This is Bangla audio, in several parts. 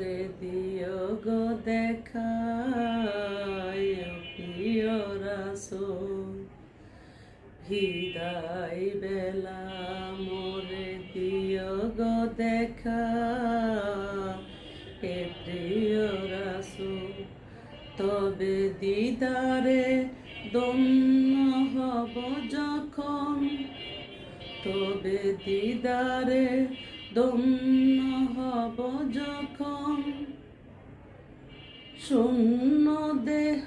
মোরে দিও গো দেখায় প্রিয় রাসূল। হৃদয় বেলা মোরে দিও গো দেখা প্রিয় রাসূল। তবে দিদারে দন্য হব যখন। তবে দিদারে দন্য হব যখন শূন্য দেহ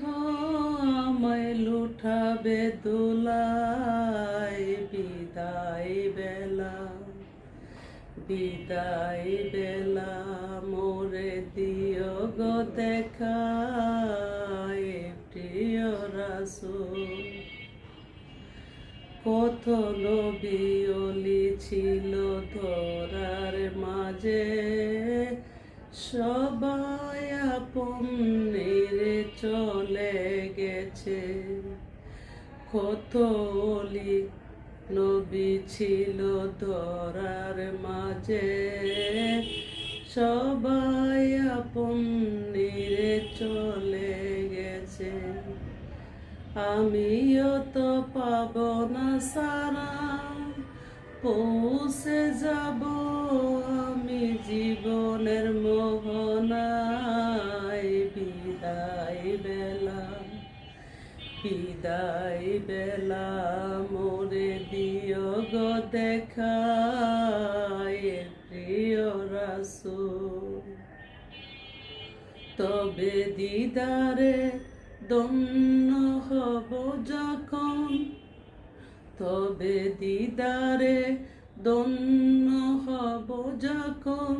আমায় লুঠাবে দোলাই বিদায় বেলা বিদায় বেলা, মোরে দিও গো দেখায় নবী অলি ছিল ধরার মাঝে। সবাই আপন চলে গেছে। কত অলি নবী ছিল ধরার মাঝে। সবাই আপন নিরে চলে আমিও তো পাব না সারা, পৌঁছে যাব আমি জীবনের মোহনায়। বিদায় বেলা বিদায় বেলা মোরে দিও গো দেখায় প্রিয় রাসূল। তবে দিদারে দন্য হব যখন, তবে দিদারে দন্য হব যখন।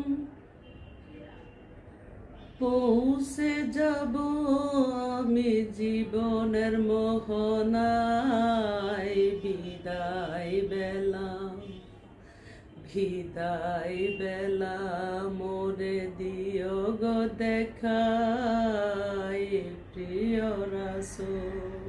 পৌঁছে যাব আমি জীবনের মোহনায়, বিদায় বেলা বিদায় বেলা মোরে দিও গো প্রিয় রাসূল